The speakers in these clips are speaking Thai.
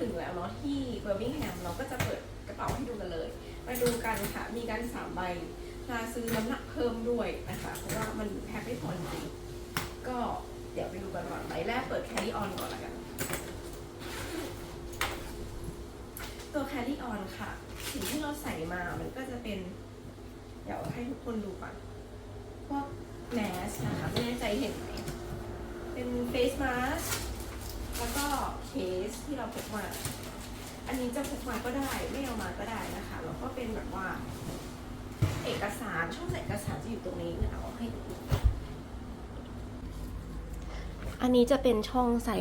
ถึงแล้วเนาะที่เบอร์มิงแฮมเราก็จะเปิดกระเป๋าให้ดูกันเลย มาดูกันค่ะ มีกันสามใบราซื้อน้ำหนักเพิ่มด้วยนะคะ เพราะว่ามันแพ็คไม่พอจริงก็เดี๋ยวไปดูกันก่อนใบแรกเปิดแครี่ออนก่อนละกัน ตัวแครี่ออนค่ะ สิ่งที่เราใส่มา มันก็จะเป็น เดี๋ยวให้ทุกคนดูก่อน พวกแมสนะคะไม่แน่ใจเห็นไหม เป็นเฟสมาสแล้วก็ สที่เราพกมา อันนี้จะพกมาก็ได้ ไม่เอามาก็ได้นะคะแล้วก็เป็นแบบว่า เอกสารช่องใส่เอกสารจะอยู่ตรงนี้เนี่ยเอาให้ดูอันนี้จะเป็นช่องใส่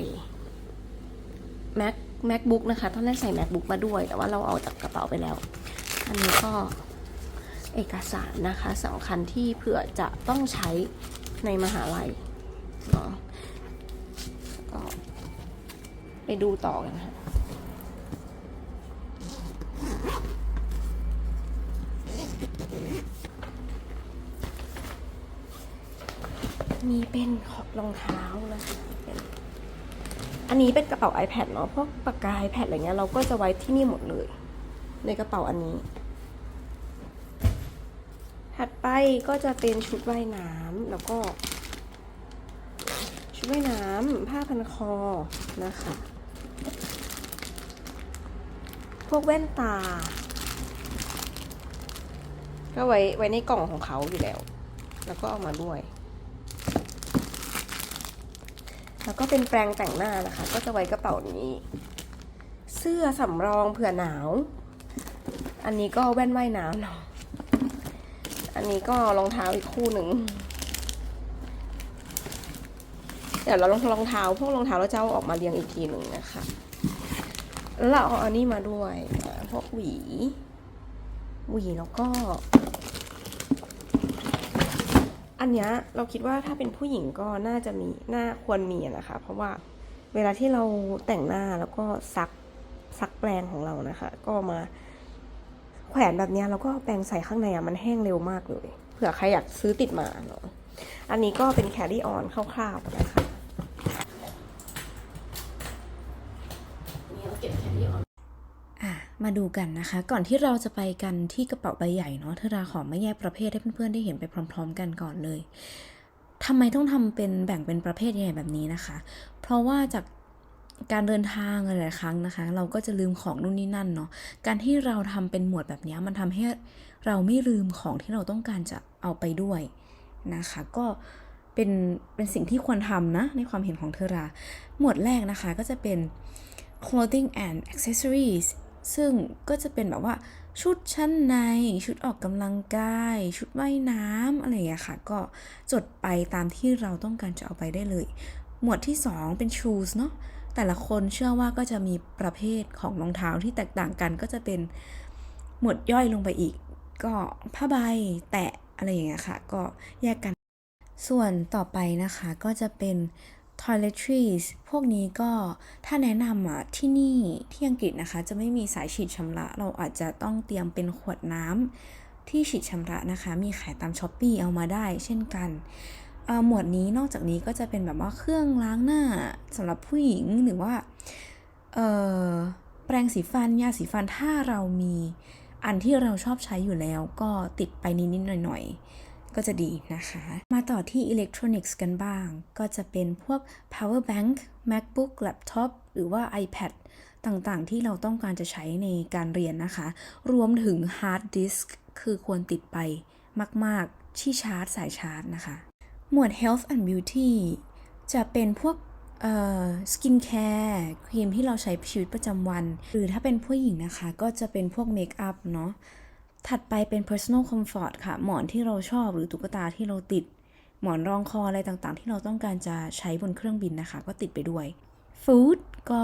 Mac MacBook นะคะตอนแรกใส่ MacBook มาด้วย แต่ว่าเราเอาจากกระเป๋าไปแล้ว อันนี้ก็เอกสารนะคะสำคัญที่เผื่อจะต้องใช้ในมหาลัยเนาะก็ ไปดูต่อกันค่ะมีเป็นรองเท้านะคะเป็นอันนี้เป็นกระเป๋า iPad เนาะพวกปากกา iPad อะไรเงี้ยเราก็จะไว้ที่นี่หมดเลย ในกระเป๋าอันนี้ ถัดไปก็จะเป็นชุดว่ายน้ำแล้วก็ ชุดว่ายน้ำผ้าพันคอนะคะ พวกแว่นตา ก็ไว้ไว้ในกล่องของเขาอยู่แล้ว แล้วก็เอามาด้วย แล้วก็เป็นแปรงแต่งหน้านะคะ ก็จะไว้กระเป๋านี้ เสื้อสำรองเผื่อหนาว อันนี้ก็แว่นว่ายน้ำเนาะอันนี้ก็รองเท้าอีกคู่หนึ่งเดี๋ยวเราลองรองเท้า พวกรองเท้าเราจะเอาออกมาเรียงอีกทีหนึ่งนะคะ แล้วเราเอาอันนี้มาด้วยอ่าพวกหวี หวีแล้วก็ อันเนี้ยเราคิดว่าถ้าเป็นผู้หญิงก็น่าจะมีน่าควรมีนะคะ เพราะว่าเวลาที่เราแต่งหน้าแล้วก็ซักซักแปรงของเรานะคะ ก็มาแขวนแบบเนี้ยแล้วก็แปรงใส่ข้างในอะมันแห้งเร็วมากเลย เผื่อใครอยากซื้อติดมาเนาะอันนี้ก็เป็นแครี่ออนคร่าวๆนะคะนี่เราเก็บแครี่ออน อะ มาดูกันนะคะ ก่อนที่เราจะไปกันที่กระเป๋าใบใหญ่เนาะเธอราขอไม่แยกประเภทให้เพื่อนๆได้เห็นไปพร้อม ๆ กันก่อนเลยทำไมต้องทำเป็นแบ่งเป็นประเภทใหญ่แบบนี้นะคะ เพราะว่าจากการเดินทางหลายๆครั้งนะคะ เราก็จะลืมของนู่นนี่นั่นเนาะการที่เราทำเป็นหมวดแบบนี้มันทำให้เราไม่ลืมของที่เราต้องการจะเอาไปด้วยนะคะ ก็เป็นเป็นสิ่งที่ควรทำนะในความเห็นของเธอรา หมวดแรกนะคะก็จะเป็น clothing and accessories ซึ่งก็จะเป็นแบบว่าชุดชั้นในชุดออกกำลังกาย ชุดว่ายน้ำอะไรอย่างนี้ค่ะ ก็จดไปตามที่เราต้องการจะเอาไปได้เลย หมวดที่ 2 เป็น shoes เนาะแต่ละคนเชื่อว่าก็จะมีประเภทของรองเท้าที่แตกต่างกันก็จะเป็นหมวดย่อยลงไปอีก ก็ผ้าใบแตะอะไรอย่างเงี้ยค่ะ ก็แยกกัน ส่วนต่อไปนะคะก็จะเป็น toiletries พวกนี้ก็ถ้าแนะนำอะที่นี่ที่อังกฤษนะคะ จะไม่มีสายฉีดชำระ เราอาจจะต้องเตรียมเป็นขวดน้ำที่ฉีดชำระนะคะ มีขายตามช้อปปีเอามาได้ เช่นกันหมวดนี้นอกจากนี้ก็จะเป็นแบบว่าเครื่องล้างหน้าสำหรับผู้หญิงหรือว่าเอ่อรงสีฟันยาสีฟันถ้าเรามีอันที่เราชอบใช้อยู่แล้วก็ติดไปนิดๆหน่อยๆ ก็จะดีนะคะ มาต่อที่อิเล็กทรอนิกส์กันบ้าง ก็จะเป็นพวก power bank macbook laptop หรือว่า ipad ต่างๆ ที่เราต้องการจะใช้ในการเรียนนะคะ รวมถึง hard disk คือควรติดไปมาก ๆ ที่ชาร์จสายชาร์จนะคะ หมวด health and beauty จะเป็นพวกสกินแคร์ครีมที่เราใช้ชีวิตประจำวัน หรือถ้าเป็นผู้หญิงนะคะ ก็จะเป็นพวกเมคอัพเนาะ ถัดไปเป็น personal comfort ค่ะ หมอนที่เราชอบหรือตุ๊กตาที่เราติด หมอนรองคออะไรต่างๆ ที่เราต้องการจะใช้บนเครื่องบินนะคะ ก็ติดไปด้วย food ก็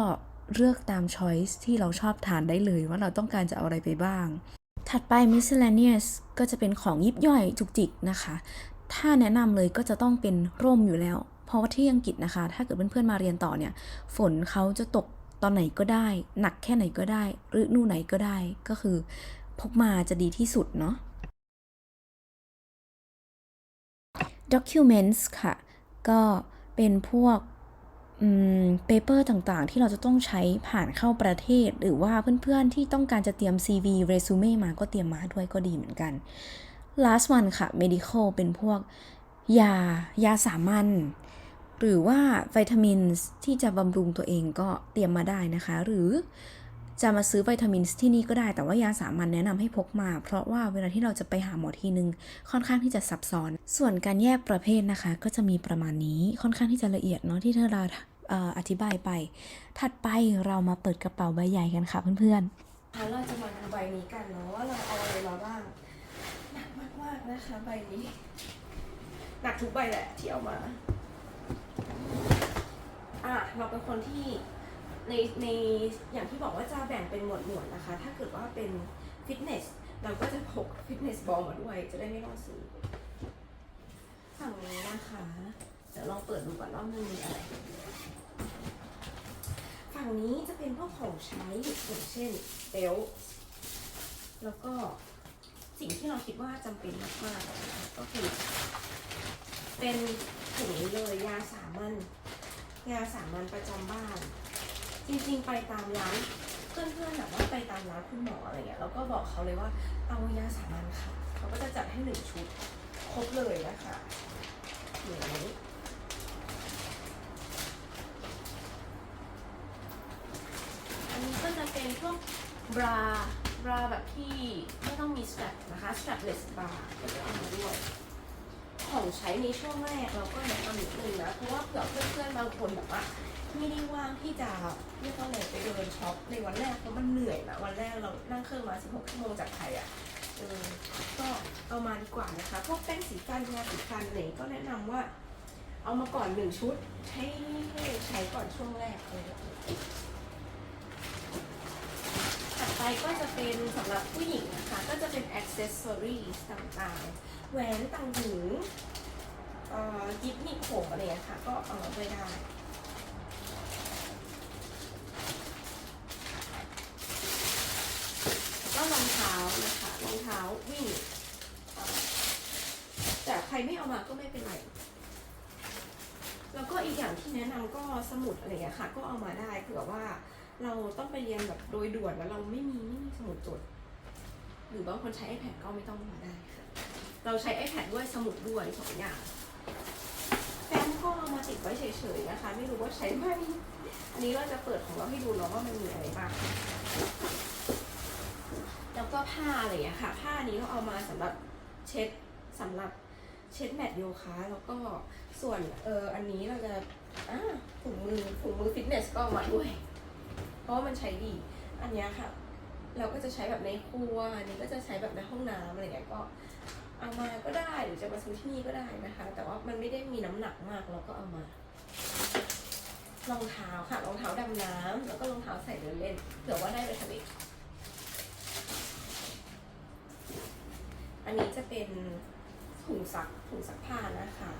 เลือกตาม choice ที่เราชอบทานได้เลยว่าเราต้องการจะเอาอะไรไปบ้าง ถัดไป miscellaneous ก็จะเป็นของยิบย่อยจุกจิกนะคะ ถ้าแนะนำเลยก็จะต้องเป็นร่มอยู่แล้ว เพราะว่าที่อังกฤษนะคะ ถ้าเกิดเพื่อนๆมาเรียนต่อเนี่ย ฝนเขาจะตกตอนไหนก็ได้ หนักแค่ไหนก็ได้ หรือนู่นไหนก็ได้ ก็คือ พกมาจะดีที่สุดเนาะ documents ค่ะ ก็เป็นพวกเปเปอร์ต่างๆ ที่เราจะต้องใช้ผ่านเข้าประเทศ หรือว่าเพื่อนๆที่ต้องการจะเตรียม CV resume มาก็เตรียมมาด้วยก็ดีเหมือนกัน last one ค่ะ medical เป็นพวกยายาสามัญหรือว่าวิตามินที่จะบำรุงตัวเองก็เตรียมมาได้นะคะ หรือ จะมาซื้อวิตามินที่นี่ก็ได้ แต่ว่ายาสามัญแนะนำให้พกมา เพราะว่าเวลาที่เราจะไปหาหมอทีนึง ค่อนข้างที่จะซับซ้อน ส่วนการแยกประเภทนะคะ ก็จะมีประมาณนี้ค่อนข้างที่จะละเอียดเนาะที่เธอเราอธิบายไป ถัดไปเรามาเปิดกระเป๋าใบใหญ่กันค่ะเพื่อนๆเราจะมาดูใบนี้กันเนาะว่าเราเอาอะไรมาบ้างหนักมากๆนะคะใบนี้หนักทุกใบแหละที่เอามา อะเราเป็นคนที่ ในในอย่างที่บอกว่าจะแบ่งเป็นหมวดหมวดนะคะ ถ้าเกิดว่าเป็นฟิตเนสเราก็จะพกฟิตเนสบอลมาด้วย จะได้ไม่ต้องซื้อฝั่งนี้นะคะ เดี๋ยวลองเปิดดูก่อนว่ามันมีอะไร ฝั่งนี้จะเป็นพวกของใช้อย่างเช่นเบลแล้วก็สิ่งที่เราคิดว่าจำเป็นมากๆก็คือเป็นถุงเลยยาสามัญยาสามัญประจำบ้าน จริงๆ ไปตามร้านเพื่อนๆแบบว่าไปตามร้านคุณหมออะไรเงี้ยเราก็บอกเขาเลยว่าเอายาสามัญค่ะเขาก็จะจัดให้หนึ่งชุดครบเลยนะคะอย่างนี้อันนี้ก็จะเป็นพวกบราบราแบบที่ไม่ต้องมีส t ต a p นะคะ strapless bra ก็จะเอามาด้วย ของใช้ในช่วงแรกเราก็แนะนำนิดนึงนะ เพราะว่าเผื่อเพื่อนางคนแบบว่าไม่ได้ว่างที่จะเรียกว่าอะไรไปเดินช็อปในวันแรกเพราะมันเหนื่อยนะวันแรกเรานั่งเครื่องมา 16 ชั่วโมงจากไทยอะ่ะเออก็เอามาดีกว่านะคะพวกแป้งสีฟันยาสีฟันอะไรก็แนะนำว่า เอามาก่อนหนึ่งชุดให้ใหใช้ก่อนช่วงแรกอะไรแบบนี้ถัดไปก็จะเป็นสำหรับผู้หญิงนะคะ ก็จะเป็น accessories ต่างๆ แหวนต่างหู เอ่อกิฟต์หนีบผมอะไรอย่างเงี้ยค่ะ ก็เอามาไว้ได้ก็รองเท้านะคะรองเท้าวิ่งแต่ใครไม่เอามาก็ไม่เป็นไร แล้วก็อีกอย่างที่แนะนำก็สมุดอะไรอย่างเงี้ยค่ะ ก็เอามาได้เผื่อว่าเราต้องไปเรียนแบบโดยด่วนแล้วเราไม่มีไม่มีสมุดจด หรือบางคนใช้ iPad ก็ไม่ต้องมาได้ค่ะเราใช้ iPad ด้วยสมุดด้วยสองอย่าง แฟ้มก็เอามาติดไว้เฉยๆนะคะ ไม่รู้ว่าใช้ไหมอันนี้เราจะเปิดของเราให้ดูเนาะว่ามันมีอะไรบ้างแล้วก็ผ้าอะไรอย่างเงี้ยค่ะ ผ้านี้ก็เอามาสำหรับเช็ดสำหรับเช็ดแมทโยคะแล้วก็ส่วนเอออันนี้เราจะอ่าถุงมือถุงมือฟิตเนสก็เอามาด้วย เพราะว่ามันใช้ดี อันนี้ค่ะ เราก็จะใช้แบบในครัวอันนี้ก็จะใช้แบบในห้องน้ำอะไรเงี้ยก็ ซื้อที่นี่ก็ได้นะคะ แต่ว่ามันไม่ได้มีน้ำหนักมากเราก็เอามารองเท้าค่ะรองเท้าดำน้ำแล้วก็รองเท้าใส่เดินเล่นเผื่อว่าได้ไปทะเลอันนี้จะเป็นถุงซักถุงซักผ้านะคะ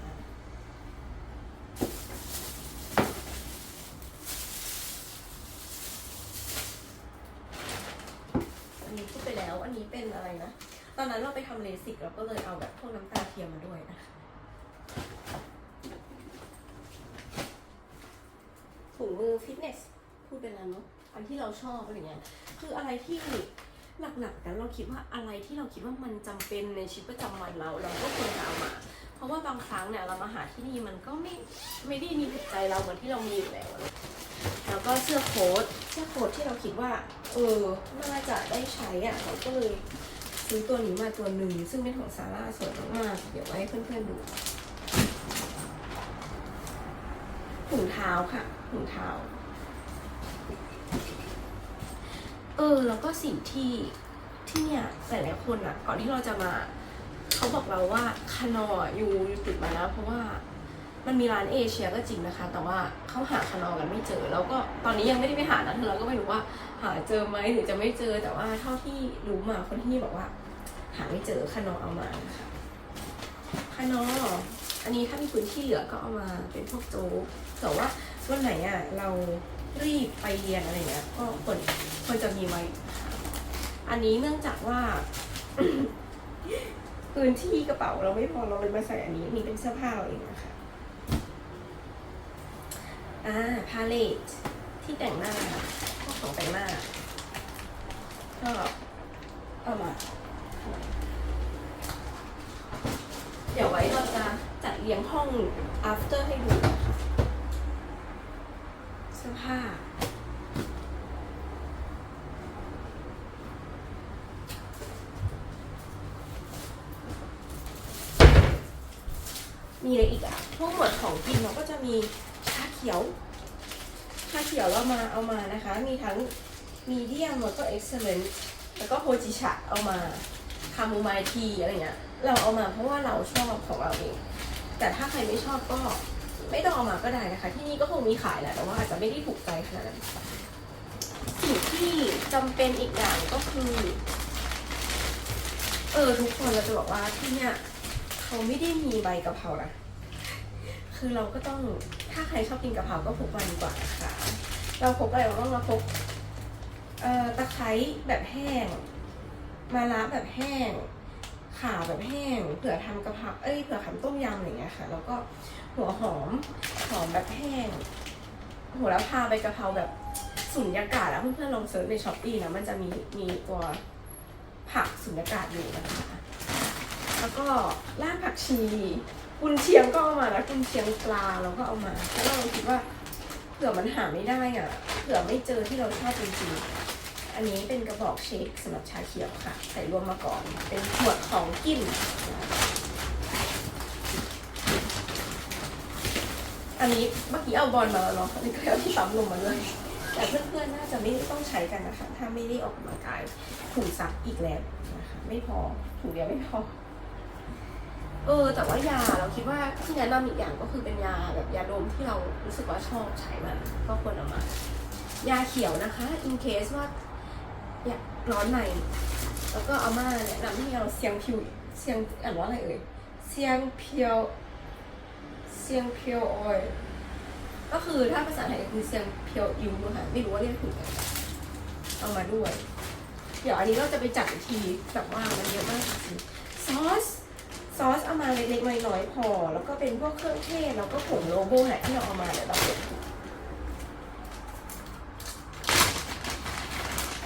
อันนี้พูดไปแล้ว อันนี้เป็นอะไรนะ ตอนนั้นเราไปทำเลสิกเราก็เลยเอาแบบพวกน้ำตาเทียมมาด้วยนะคะถุงมือฟิตเนสพูดไปแล้วเนาะอันที่เราชอบอะไรเงี้ยคืออะไรที่หลักๆกันเราคิดว่าอะไรที่เราคิดว่ามันจำเป็นในชีวิตประจำวันเราเราก็ควรจะเอามา เพราะว่าบางครั้งเนี่ยเรามาหาที่นี่มันก็ไม่ไม่ได้มีถูกใจเราเหมือนที่เรามีอยู่แล้วแล้วก็เสื้อโค้ทเสื้อโค้ทที่เราคิดว่าเออน่าจะได้ใช้อะเราก็เลย ซื้อตัวนี้มาตัวหนึ่งซึ่งเป็นของซาร่าสวยมากๆเดี๋ยวไว้เพื่อนๆดูถุงเท้าค่ะถุงเท้า เออ แล้วก็สิ่งที่ที่เนี่ยหลายๆคนอะ ก่อนที่เราจะมา เขาบอกเราว่าคานออยู่อยู่ติดมาแล้วเพราะว่า มันมีร้านเอเชียก็จริงนะคะ แต่ว่าเขาหาคานอกันไม่เจอ แล้วก็ตอนนี้ยังไม่ได้ไปหานะเราก็ไม่รู้ว่าหาเจอไหมหรือจะไม่เจอ แต่ว่าเท่าที่รู้มาคนที่นี่บอกว่า หาไม่เจอคานอเอามานะคะคานออันนี้ถ้ามีพื้นที่เหลือก็เอามาเป็นพวกโจ๊กแต่ว่าวันไหนอะเรารีบไปเรียนอะไรเงี้ยก็ควรควรจะมีไว้ อันนี้เนื่องจากว่าพื้นที่กระเป๋าเราไม่พอเราเลยมาใส่อันนี้อันนี้เป็นเสื้อผ้าเราเองนะคะ อ่าพาเลตที่แต่งหน้าพวกของแต่งหน้า ก็เอามาเดี๋ยวไว้เราจะจัดเรียงห้อง after ให้ดูนะคะเสื้อผ้ามีอะไรอีกอะพวกหมวดของกินเราก็จะมี ขียวชาเขียวเรามาเอามานะคะ มีทั้งมีเดียมแล้วก็เอ็กซ์เลนแล้วก็โฮจิชะเอามาคาโมไมทีอะไรเงี้ยเราเอามาเพราะว่าเราชอบของเราเอง แต่ถ้าใครไม่ชอบก็ไม่ต้องเอามาก็ได้นะคะ ที่นี่ก็คงมีขายแหละแต่ว่าอาจจะไม่ได้ถูกใจขนาดนั้นสิ่งที่จำเป็นอีกอย่างก็คือเออทุกคนเราจะบอกว่าที่เนี่ยเขาไม่ได้มีใบกะเพรานะคือเราก็ต้องาใครชอบกินกะเพราก็พกมาดีกว่านะคะ เราพกอะไรเราต้องมาพกตะไคร้แบบแห้ง มาลาแบบแห้ง ข่าแบบแห้ง เผื่อทำกะเพรา เอ้ย เผื่อทำต้มยำอะไรอย่างเงี้ยค่ะ แล้วก็หัวหอม หอมแบบแห้ง หัวละพาใบกะเพราแบบสุญญากาศอะเพื่อนๆลองเซิร์ชในช้อปปี้นะมันจะมีมีตัวผักสุญญากาศอยู่นะคะ แล้วก็รากผักชี กุนเชียงก็เอามานะกุนเชียงปลาเราก็เอามาเพราะเราคิดว่าเผื่อมันหาไม่ได้อะเผื่อไม่เจอที่เราชอบจริงๆอันนี้เป็นกระบอกเชคสำหรับชาเขียวค่ะ ใส่รวมมาก่อน เป็นขวดของกินอันนี้เมื่อกี้เอาบอลมาแล้วเนาะอันนี้ก็เอาที่ปั๊มลงมาเลยแต่เพื่อนๆน่าจะไม่ต้องใช้กันนะคะ ถ้าไม่ได้ออกกำลังกายถุงซักอีกแล้วนะคะไม่พอถุงเดียวไม่พอ เออ แต่ว่ายาเราคิดว่าที่แนะนำอีกอย่างก็คือเป็นยาแบบยาดมที่เรารู้สึกว่าชอบใช้มันก็ควรเอามา ยาเขียวนะคะ in case ว่าอยากร้อนใน แล้วก็เอามาแนะนำให้เราเซียงพิวเซียงอ่านว่าอะไรเอ่ยเซียงเพียวเซียงเพียวออยก็คือถ้าภาษาไทยคือเซียงเพียวอิวนะคะไม่รู้ว่าเรียกถูกไหมเอามาด้วย เดี๋ยวอันนี้เราจะไปจัดอีกทีแบบว่ามันเยอะมากจริงซอส ซอสเอามาเล็กๆน้อยๆพอ แล้วก็เป็นพวกเครื่องเทศแล้วก็ผงโลโบ้แหละที่เราเอามาเดี๋ยวเราเก็บ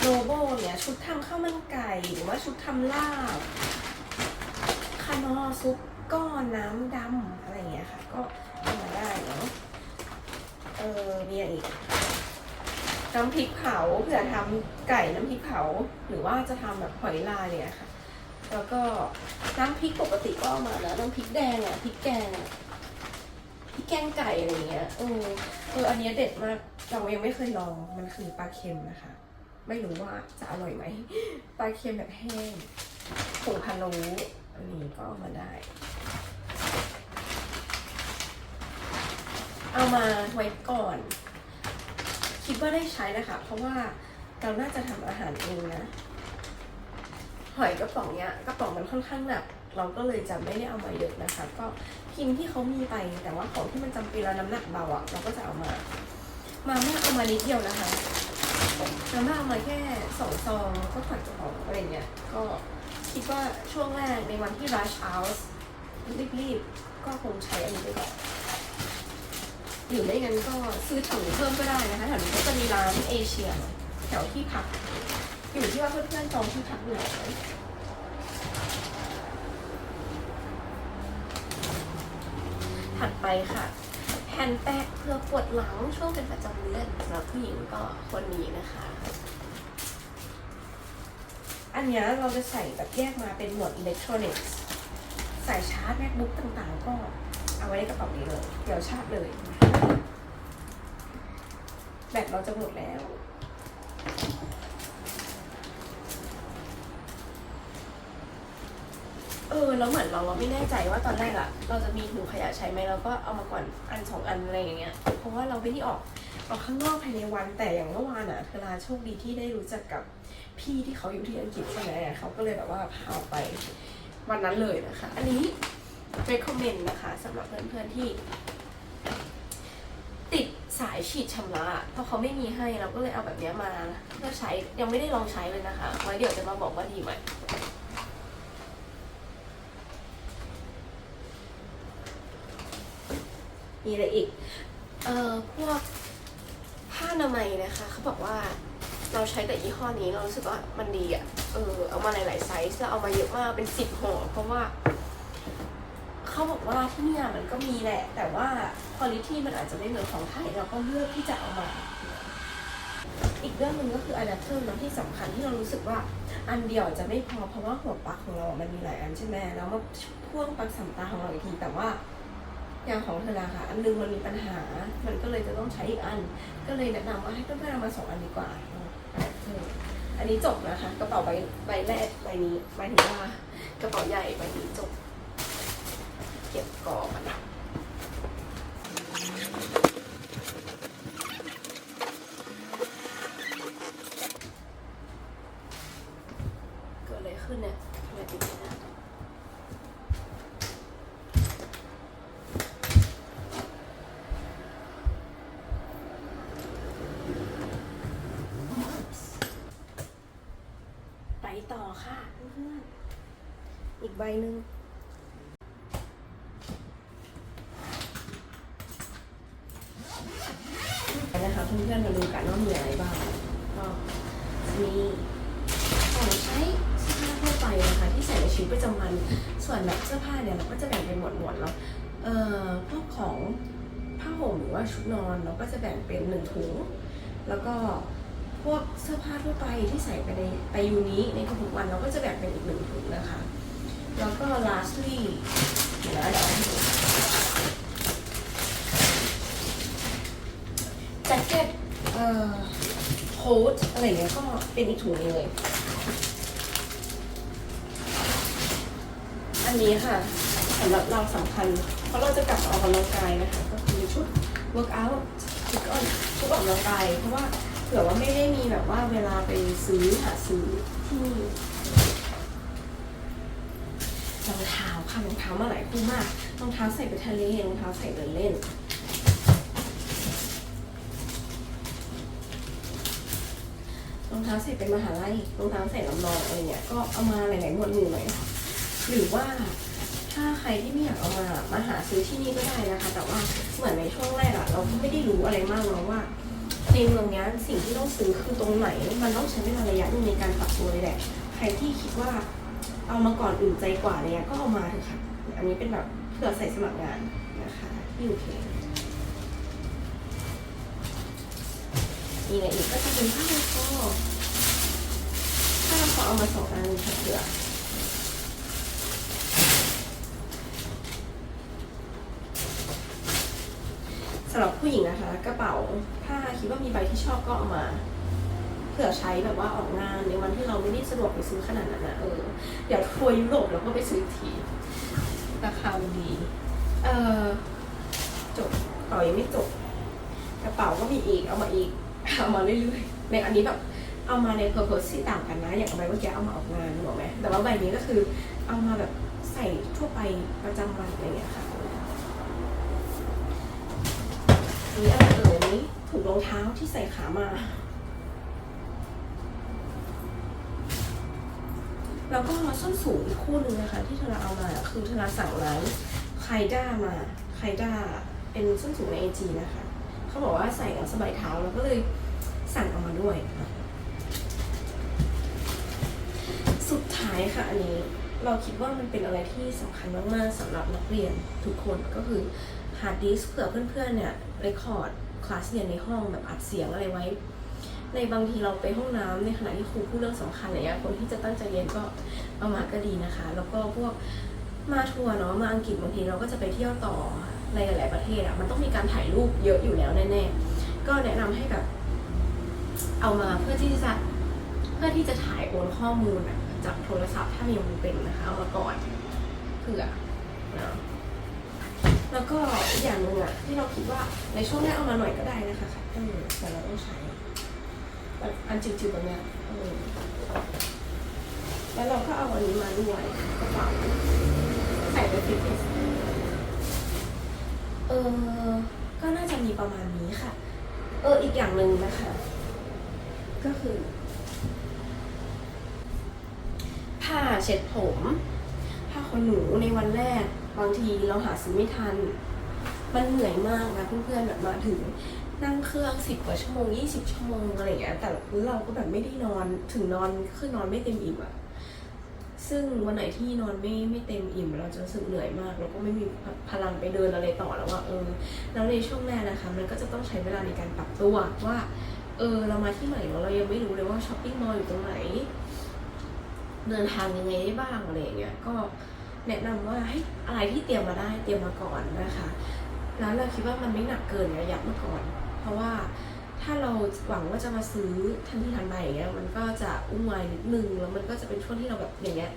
โลโบ้เนี่ยชุดทำข้าวมันไก่หรือว่าชุดทำลาบคานอซุปก้อนน้ำดำอะไรอย่างเงี้ยค่ะ ก็เอามาได้เนาะเออมีอะไรอีกน้ำพริกเผาเผื่อทำไก่น้ำพริกเผา หรือว่าจะทำแบบหอยลายเนี่ยค่ะ แล้วก็น้ำพริกปกติก็เอามาแล้วน้ำพริกแดงอะพริกแกงอะพริกแกงไก่อะไรเงี้ยเออเอออันนี้เด็ดมากเรายังไม่เคยลองมันคือปลาเค็มนะคะ ไม่รู้ว่าจะอร่อยไหมปลาเค็มแบบแห้งผงพะโล้อันนี้ก็เอามาได้ เอามาไว้ก่อน คิดว่าได้ใช้นะคะ เพราะว่าเราน่าจะทำอาหารเองนะ หอยกระป๋องเนี้ยกระป๋องมันค่อนข้างหนัก เราก็เลยจะไม่ได้เอามาเยอะนะคะ ก็พิมพ์ที่เขามีไปแต่ว่าของที่มันจำเป็นแล้วน้ำหนักเบาอะเราก็จะเอามา มาม่าเอามานิดเดียวนะคะมาม่าเอามาแค่สองซองก็ผัดกระป๋องอะไรเงี้ยก็คิดว่าช่วงแรกในวันที่ rush hour รีบๆก็คงใช้อันนี้ไปก่อนหรือไม่งั้นก็ซื้อถังเพิ่มก็ได้นะคะแถวนี้ก็จะมีร้านเอเชียแถวที่พัก อยู่ที่ว่าเพื่อนๆจองที่พักอยู่ไหนถัดไปค่ะแผ่นแปะเพื่อปวดหลังช่วงเป็นประจำเดือนสำหรับผู้หญิงก็คนนี้นะคะ อันนี้เราจะใส่แบบแยกมาเป็นหมวดอิเล็กทรอนิกส์ใส่ชาร์จ macbook ต่างๆ ก็เอาไว้ในกระเป๋านี้เลย เดี๋ยวชาร์จเลย แบตเราจะหมดแล้ว อแล้วเหมือนเราอะไม่แน่ใจว่าตอนแรกอะเราจะมีถุงขยะใช้ไหมเราก็เอามาก่อนอันสองอันอะไรอย่างเงี้ย เพราะว่าเราไม่ได้ออกออกข้างนอกภายในวันแต่อย่างเมื่อวานอะเธอลาโชคดีที่ได้รู้จักกับพี่ที่เขาอยู่ที่อังกฤษใช่ไหมเขาก็เลยแบบว่าพาออกไปวันนั้นเลยนะคะ อันนี้ recommend นะคะสำหรับเพื่อนๆที่ ติดสายฉีดชำระเพราะเขาไม่มีให้เราก็เลยเอาแบบนี้มาเพื่อใช้ยังไม่ได้ลองใช้เลยนะคะไว้เดี๋ยวจะมาบอกว่าดีไหม มีอะไรอีก เอ่อ พวกผ้าอนามัยนะคะ เขาบอกว่าเราใช้แต่ยี่ห้อนี้เรารู้สึกว่ามันดีอะ่ะ เออ เอามาหลายๆไซส์แล้วเอามาเยอะมากเป็นสิบห่อเพราะว่า เขาบอกว่าที่นี่มันก็มีแหละ แต่ว่าคุณภาพมันอาจจะไม่เหมือนของไทยเราก็เลือกที่จะเอามา อีกเรื่องหนึ่งก็คืออะแดปเตอร์นะที่สำคัญที่เรารู้สึกว่าอันเดียวจะไม่พอเพราะว่าหัวปลั๊กของเรา มันมีหลายอันใช่ไหมแล้วมาพ่วงปลั๊กสามตาของเราอีกทีแต่ว่า อย่างของเธอละค่ะ อันนึงมันมีปัญหา มันก็เลยจะต้องใช้อีกอัน ก็เลยแนะนำว่าให้เพื่อนๆเอามาสองอันดีกว่าอออันนี้จบนะคะกระเป๋าใบใบแรกใบนี้หมายถึงว่ากระเป๋าใหญ่ใบนี้จบ เก็บก่อนนะเกิดอะไรขึ้นเนี่ยทำไมติดไม่ได้ ไป ต่อค่ะเพื่อนๆอีกใบหนึ่งนะคะเพื่อนๆมาดูกันว่ามีอะไรบ้างก็มีของใช้เสื้อผ้าทั่วไปนะคะที่ใส่ในชีวิตประจำวัน ส่วนแบบเสื้อผ้าเนี่ยเราก็จะแบ่งเป็นหมวดๆเนาะเอ่อพวกของผ้าห่มหรือว่าชุดนอนเราก็จะแบ่งเป็นหนึ่งถุง แล้วก็ พวกเสื้อผ้าทั่วไปที่ใส่ไปในไปยูนี้ในทุกๆวันเราก็จะแบ่งเป็นอีกหนึ่งถุงนะคะ แล้วก็ lastly เดี๋ยวนะเดี๋ยวให้ดูแจ็คเก็ตเอ่อโค้ทอะไรอย่างเงี้ยก็เป็นอีกถุงนึงเลย อันนี้ค่ะสำหรับเราสำคัญ เพราะเราจะกลับออกกำลังกายนะคะ ก็คือชุด workout ชุดออกชุดออกกำลังกายเพราะว่า ผื่อว่าไม่ได้มีแบบว่าเวลาไปซื้อหาซื้อที่รองเท้าค่ะรองเท้ามาหลายคู่มากรองเท้าใส่ไปทะเลรองเท้าใส่เดินเล่นรองเท้าใส่เป็นมหาลัยรองเท้าใส่ลำลองอะไรเงี้ยก็เอามาหลายๆหมวดหมู่หน่อยค่ะหรือว่าถ้าใครที่ไม่อยากเอามามาหาซื้อที่นี่ก็ได้นะคะ แต่ว่าเหมือนในช่วงแรกอะเราก็ไม่ได้รู้อะไรมากหรอกว่า ในเมืองเนี้ยสิ่งที่ต้องซื้อคือตรงไหน มันต้องใช้เวลาระยะหนึงในการปรับตัวเลยแหละ ใครที่คิดว่าเอามาก่อนอื่นใจกว่าอะไรเงี้ยก็เอามาเถอะค่ะ อันนี้เป็นแบบเผื่อใส่สมัครงานนะคะที่ยูเคมีอะไรอีกก็จะเป็นผ้าพันคอผ้าพันคอเอามาสองอันค่ะเผื่อำหรับผู้หญิงนะคะ กระเป๋าถ้าคิดว่ามีใบที่ชอบก็เอามาเผื่อใช้แบบว่าออกงานในวันที่เราไม่ได้สะดวกไปซื้อขนาดนั้นนะเออเดี๋ยวทัวร์ยุโรปเราก็ไปซื้ออีกทีราคามันดีเออจบต่อยังไม่จบ กระเป๋าก็มีอีกเอามาอีกเอามาเรื่อยๆในอันนี้แบบเอามาในเพอร์เพสที่ต่างกันนะ อย่างใบเมื่อกี้เอามาออกงานถูกไหมแต่ว่าใบนี้ก็คือเอามาแบบใส่ทั่วไปประจำวันอะไรอย่างเงี้ยค่ะ อันนี้อะไรเอ่ยอันนี้ถุงรองเท้าที่ใส่ขามา แล้วก็ส้นสูงอีกคู่หนึ่งนะคะ ที่เธอเอามาคือเธอสั่งร้านไคด้ามาไคด้าเป็นส้นสูงในเอจีนะคะ เขาบอกว่าใส่แล้วสบายเท้าแล้วก็เลยสั่งเออกมาด้วย สุดท้ายค่ะอันนี้เราคิดว่ามันเป็นอะไรที่สำคัญมาก ๆสำหรับนักเรียนทุกคนก็คือ ฮาร์ดดิสเผื่อเพื่อนๆเนี่ยเรคคอร์ดคลาสเรียนในห้องแบบอัดเสียงอะไรไว้ ในบางทีเราไปห้องน้ำในขณะที่ครูพูดเรื่องสำคัญอะไรเงี้ยคนที่จะตั้งใจเรียนก็เอามาก็ดีนะคะ แล้วก็พวกมาทัวร์เนาะมาอังกฤษบางทีเราก็จะไปเที่ยวต่อในหลาย ๆประเทศอะมันต้องมีการถ่ายรูปเยอะอยู่แล้วแน่ๆก็แนะนำให้แบบเอามาเพื่อที่จะเพื่อที่จะถ่ายโอนข้อมูลจากโทรศัพท์ถ้ามีมันเป็นนะคะเอามาก่อนเผื่อนะ แล้วก็อีกอย่างหนึ่งอะที่เราคิดว่าในช่วงแรกเอามาหน่อยก็ได้นะคะค่ะเออแต่เราต้องใช้แบบอันจิ๋วๆแบบเนี้ยแล้วเราก็เอาอันนี้มาด้วยกระเป๋าใส่ไปฟิตเนสเออก็น่าจะมีประมาณนี้ค่ะ เอออีกอย่างหนึ่งนะคะ ก็คือผ้าเช็ดผมผ้าขนหนูในวันแรก บางทีเราหาซื้อไม่ทัน มันเหนื่อยมากนะเพื่อนๆแบบมาถึงนั่งเครื่องสิบกว่าชั่วโมงยี่สิบชั่วโมงอะไรอย่างเงี้ยแต่เราก็แบบไม่ได้นอนถึงนอนคือนอนไม่เต็มอิ่มอะซึ่งวันไหนที่นอนไม่ไม่เต็มอิ่มเราจะรู้สึกเหนื่อยมาก แล้วก็ไม่มีพลังไปเดินอะไรต่อแล้วว่าเออแล้วในช่วงแรกนะคะ มันก็จะต้องใช้เวลาในการปรับตัวว่าเออเรามาที่ใหม่เนาเรายังไม่รู้เลยว่าช้อปปิ้งมอลล์อยู่ตรงไหน เดินทางยังไงได้บ้างอะไรอย่างเงี้ยก็ แนะนำว่าให้อะไรที่เตรียมมาได้เตรียมมาก่อนนะคะแล้วเราคิดว่ามันไม่หนักเกินระยะมาก่อน เพราะว่าถ้าเราหวังว่าจะมาซื้อทันทีทันใดอย่างเงี้ยมันก็จะอุ้มวายนิดนึงแล้วมันก็จะเป็นช่วงที่เราแบบอย่างเงี้ย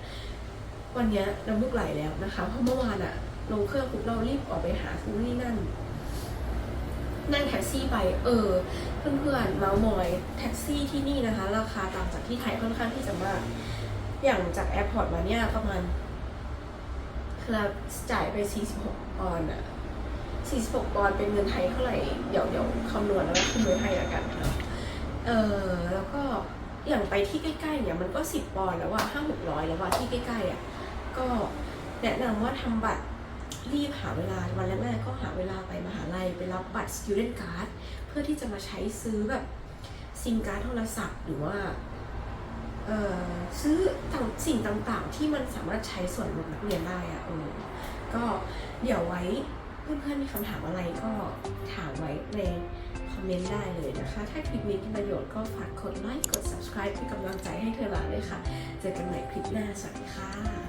วันเนี้ยน้ำมูกไหลแล้วนะคะเพราะเมื่อวานอะลงเครื่องปุ๊บเรารีบออกไปหาซื้อนี่นั่นนั่งแท็กซี่ไป เออ เพื่อนๆเมาส์มอยแท็กซี่ที่นี่นะคะ ราคาต่างจากที่ไทยค่อนข้างที่จะมาก อย่างจากแอร์พอร์ตมาเนี่ยประมาณ คือเราจ่ายไป 46ปอนด์อะ46ปอนด์เป็นเงินไทยเท่าไหร่ เดี๋ยวเดี๋ยวคำนวณแล้วก็คืนไว้ให้ละกันค่ะเออแล้วก็อย่างไปที่ใกล้ๆเนี่ยมันก็ 10 ปอนด์แล้วว่าห้าหกร้อยแล้วว่าที่ใกล้ๆอะก็แนะนำว่าทำบัตรรีบหาเวลาวันแรกๆก็หาเวลาไปมหาลัยไปรับบัตร student card เพื่อที่จะมาใช้ซื้อแบบซิมการ์ดโทรศัพท์หรือว่า ซื้อต่างสิ่งต่างๆ ที่มันสามารถใช้ส่วนลดนักเรียนได้อะเออก็เดี๋ยวไว้เพื่อนๆมีคำถามอะไรก็ถามไว้ในคอมเมนต์ได้เลยนะคะ ถ้าคลิปนี้มีประโยชน์ก็ฝากกดไลค์กด subscribe เป็นกำลังใจให้เธอละเลยค่ะ เจอกันใหม่คลิปหน้า สวัสดีค่ะ